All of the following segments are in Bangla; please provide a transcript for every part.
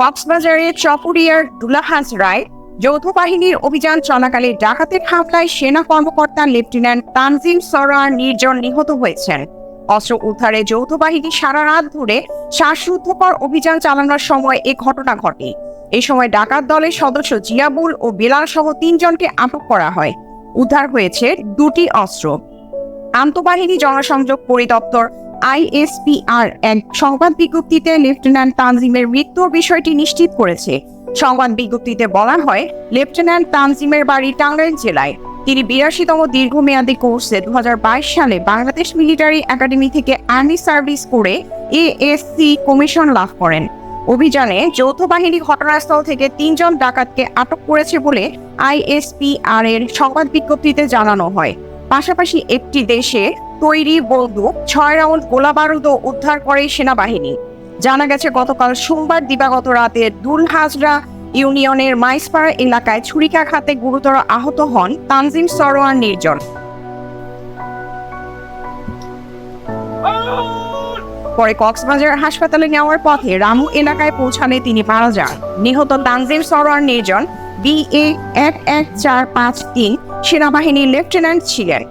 কক্সবাজারের চপুরিয়ার দুলাহাজ রায় যৌথ বাহিনীর অভিযান চলাকালে ডাকাতের হামলায় সেনা কর্মকর্তা লেফটেন্যান্ট তানজিম সরার নির্জন নিহত হয়েছেন। অস্ত্র উদ্ধারে যৌথ বাহিনী সারা রাত ধরে শ্বাসরুদ্ধকর অভিযান চালানোর সময় এ ঘটনা ঘটে। এই সময় ডাকাত দলের সদস্য জিয়াবুল ও বেলাল সহ তিনজনকে আটক করা হয়। উদ্ধার হয়েছে দুটি অস্ত্র। আন্তঃবাহিনী জনসংযোগ পরিদপ্তর, আইএসপিআর এক সংবাদ বিজ্ঞপ্তিতে লেফটেন্যান্ট তানজিমের মৃত্যুর বিষয়টি নিশ্চিত করেছে। সংবাদ বিজ্ঞপ্তিতে বলা হয়, লেফটেন্যান্ট তানজিমের বাড়ি টাঙ্গাইল জেলায়। তিনি বিরাশিতম দীর্ঘমেয়াদী কোর্সে দুহাজার বাইশ সালে বাংলাদেশ মিলিটারি একাডেমি থেকে আর্মি সার্ভিস করে এএসসি কমিশন লাভ করেন। অভিযানে যৌথ বাহিনী ঘটনাস্থল থেকে তিনজন ডাকাতকে আটক করেছে বলে আইএসপিআর এর সংবাদ বিজ্ঞপ্তিতে জানানো হয়। পাশাপাশি একটি দেশে তৈরি বন্দুক, ছয় রাউন্ড গোলাবারুদও উদ্ধার করে সেনাবাহিনী। জানা গেছে, গতকাল সোমবার দিবাগত রাতে দুলহাজরা ইউনিয়নের মাইসপাড়া এলাকায় ছুরিকাঘাতে গুরুতর আহত হন তানজিম সরোয়ার নির্জন। পরে কক্সবাজার হাসপাতালে নেওয়ার পথে রামু এলাকায় পৌঁছালে তিনি মারা যান। নিহত তানজিম সরোয়ার নির্জন বিএ এক এক চার পাঁচ তিন সেনাবাহিনীর লেফটেন্যান্ট ছিলেন।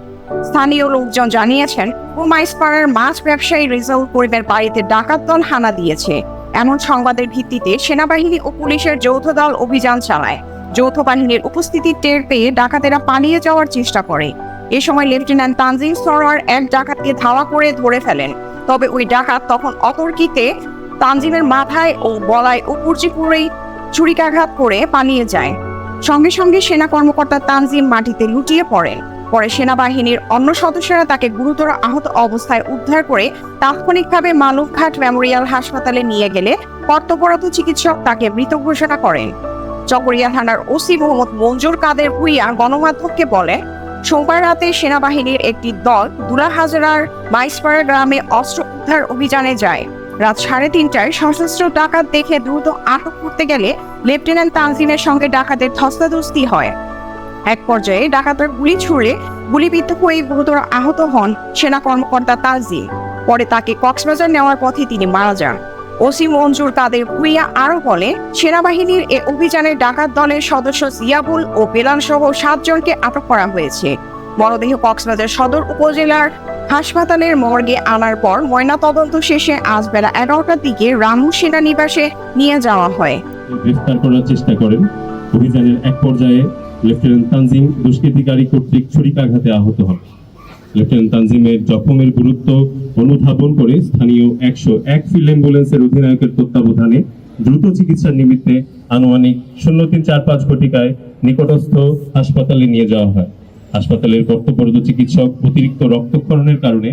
স্থানীয় লোকজন জানিয়েছেন কুমাইসপাড়ার মাছ ব্যবসায়ী রেজাউল করিমের বাড়িতে ডাকাত দল হানা দিয়েছে। এমন সংবাদের ভিত্তিতে সেনাবাহিনী ও পুলিশের যৌথ দল অভিযান চালায়। যৌথ বাহিনীর উপস্থিতি টের পেয়ে ডাকাতেরা পালিয়ে যাওয়ার চেষ্টা করে। এ সময় লেফটেন্যান্ট তানজিম সরোয়ার এক ডাকাতকে ধাওয়া করে ধরে ফেলেন। তবে ওই ডাকাত তখন অতর্কিতে তানজিমের মাথায় ও গলায় উপর্জি পুরেই ছুরিকাঘাত করে পালিয়ে যায়। সঙ্গে সঙ্গে সেনা কর্মকর্তা তানজিম মাটিতে লুটিয়ে পড়েন। পরে সেনাবাহিনীর অন্য সদস্যরা তাকে গুরুতর আহত অবস্থায় উদ্ধার করে তাৎক্ষণিকভাবে মালুকঘাট মেমোরিয়াল হাসপাতালে নিয়ে গেলে কর্তব্যরত চিকিৎসক তাকে মৃত ঘোষণা করেন। চকরিয়া থানার ওসি মোহাম্মদ মঞ্জুর কাদের ভুইয়া গণমাধ্যমকে বলে, সোমবার রাতে সেনাবাহিনীর একটি দল দুলাহাজারার বাইসপাড়া গ্রামে অস্ত্র উদ্ধার অভিযানে যায়। রাত সাড়ে তিনটায় সশস্ত্র ডাকাত দেখে দ্রুত আটক করতে গেলে লেফটেন্যান্ট তানজিমের সঙ্গে ডাকাতের ধস্তাধস্তি হয়। এক পর্যায়ে ডাকাতের গুলি ছুড়ে গুলিবিদ্ধ হয়ে গুরুতর আহত হন সেনা কর্মকর্তা তানজিম। পরে তাকে কক্সবাজার নেওয়ার পথে তিনি মারা যান। ওসি মঞ্জুর তাদের ভুইয়া আরও বলে সেনাবাহিনীর এ অভিযানে ডাকাত দলের সদস্য জিয়াবুল ও বেলাল সহ সাতজনকে আটক করা হয়েছে। মরদেহ কক্সবাজার সদর উপজেলার হাসপাতালের মর্গে আনার পর ময়না তদন্ত শেষে আজ বেলা এগারোটার দিকে রামু সেনানিবাসে নিয়ে যাওয়া হয়। গ্রেফতার করার চেষ্টা করেন। অভিযানের এক পর্যায়ে লেফটেন্যান্ট তানজিম দুষ্কৃতিকারী কর্তৃক ছুরিকাঘাতে আহত হন। লেফটেন্যান্ট তানজিমের জখমের গুরুত্ব অনুধাবন করে স্থানীয় একশো এক ফিল্ড অ্যাম্বুলেন্সের অধিনায়কের তত্ত্বাবধানে দ্রুত চিকিৎসার নিমিত্তে আনুমানিক শূন্য তিন চার পাঁচ ঘটিকায় নিকটস্থ হাসপাতালে নিয়ে যাওয়া হয়। হাসপাতালের কর্তব্যরত চিকিৎসক অতিরিক্ত রক্তক্ষরণের কারণে